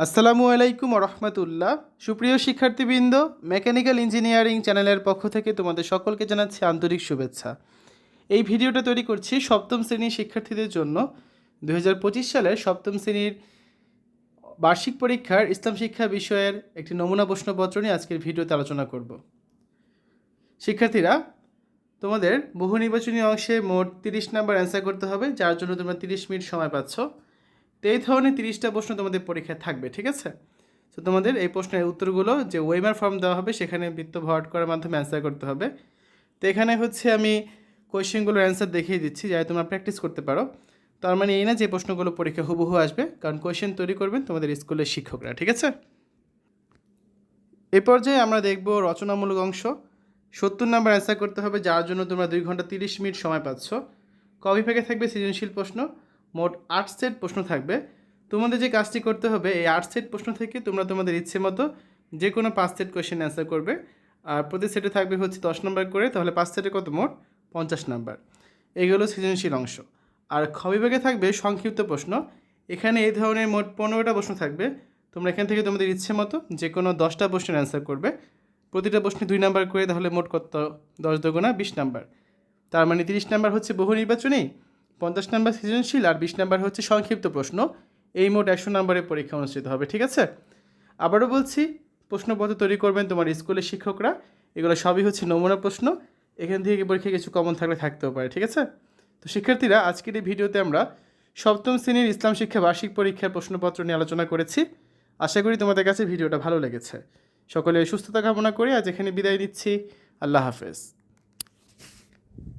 আসসালামু আলাইকুম রহমতুল্লাহ সুপ্রিয় শিক্ষার্থীবৃন্দ, মেকানিক্যাল ইঞ্জিনিয়ারিং চ্যানেলের পক্ষ থেকে তোমাদের সকলকে জানাচ্ছি আন্তরিক শুভেচ্ছা। এই ভিডিওটা তৈরি করছি সপ্তম শ্রেণির শিক্ষার্থীদের জন্য। দুহাজার পঁচিশ সালের সপ্তম শ্রেণির বার্ষিক পরীক্ষার ইসলাম শিক্ষা বিষয়ের একটি নমুনা প্রশ্নপত্র নিয়ে আজকের ভিডিওতে আলোচনা করব। শিক্ষার্থীরা, তোমাদের বহু নির্বাচনী অংশে মোট তিরিশ নাম্বার অ্যান্সার করতে হবে, যার জন্য তোমরা তিরিশ মিনিট সময় পাচ্ছ। তো এই ধরনের তিরিশটা প্রশ্ন তোমাদের পরীক্ষায় থাকবে, ঠিক আছে? তো তোমাদের এই প্রশ্নের উত্তরগুলো যে ওয়েমার ফর্ম দেওয়া হবে, সেখানে বৃত্ত ভরাট করার মাধ্যমে অ্যান্সার করতে হবে। তো এখানে হচ্ছে আমি কোয়েশ্চেনগুলোর অ্যান্সার দেখিয়ে দিচ্ছি যাতে তোমরা প্র্যাকটিস করতে পারো। তার মানে এই না যে প্রশ্নগুলো পরীক্ষা হুবহু আসবে, কারণ কোয়েশ্চেন তৈরি করবেন তোমাদের স্কুলের শিক্ষকরা, ঠিক আছে? এ পর্যায়ে আমরা দেখব রচনামূলক অংশ। সত্তর নাম্বার অ্যান্সার করতে হবে, যার জন্য তোমরা দুই ঘণ্টা তিরিশ মিনিট সময় পাচ্ছ। কবি থেকে থাকবে সৃজনশীল প্রশ্ন? মোট আট সেট প্রশ্ন থাকবে। তোমাদের যে কাজটি করতে হবে, এই আট সেট প্রশ্ন থেকে তোমরা তোমাদের ইচ্ছে মতো যে কোনো পাঁচ সেট কোয়েশ্চেন অ্যান্সার করবে। আর প্রতি সেটে থাকবে হচ্ছে দশ নম্বর করে, তাহলে পাঁচ সেটে কত? মোট পঞ্চাশ নাম্বার এগুলো সৃজনশীল অংশ। আর খ বিভাগে থাকবে সংক্ষিপ্ত প্রশ্ন। এখানে এই ধরনের মোট পনেরোটা প্রশ্ন থাকবে। তোমরা এখান থেকে তোমাদের ইচ্ছে মতো যে কোনো দশটা প্রশ্নের অ্যান্সার করবে। প্রতিটা প্রশ্নে দুই নাম্বার করে, তাহলে মোট কত? দশ দোগুণা বিশ নাম্বার তার মানে তিরিশ নাম্বার হচ্ছে বহু নির্বাচনী। পঞ্চাশ নাম্বার সৃজনশীল আর বিশ নাম্বার হচ্ছে সংক্ষিপ্ত প্রশ্ন। এই মোট একশো নাম্বারের পরীক্ষা অনুষ্ঠিত হবে, ঠিক আছে? আবারও বলছি, প্রশ্নপত্র তৈরি করবেন তোমার স্কুলের শিক্ষকরা। এগুলো সবই হচ্ছে নমুনা প্রশ্ন। এখান থেকে পরীক্ষা কিছু কমন থাকলে থাকতেও পারে, ঠিক আছে? তো শিক্ষার্থীরা, আজকের এই ভিডিওতে আমরা সপ্তম শ্রেণির ইসলাম শিক্ষা বার্ষিক পরীক্ষার প্রশ্নপত্র নিয়ে আলোচনা করেছি। আশা করি তোমাদের কাছে ভিডিওটা ভালো লেগেছে। সকলে সুস্থতা কামনা করে আজ এখানে বিদায় নিচ্ছি। আল্লাহ হাফেজ।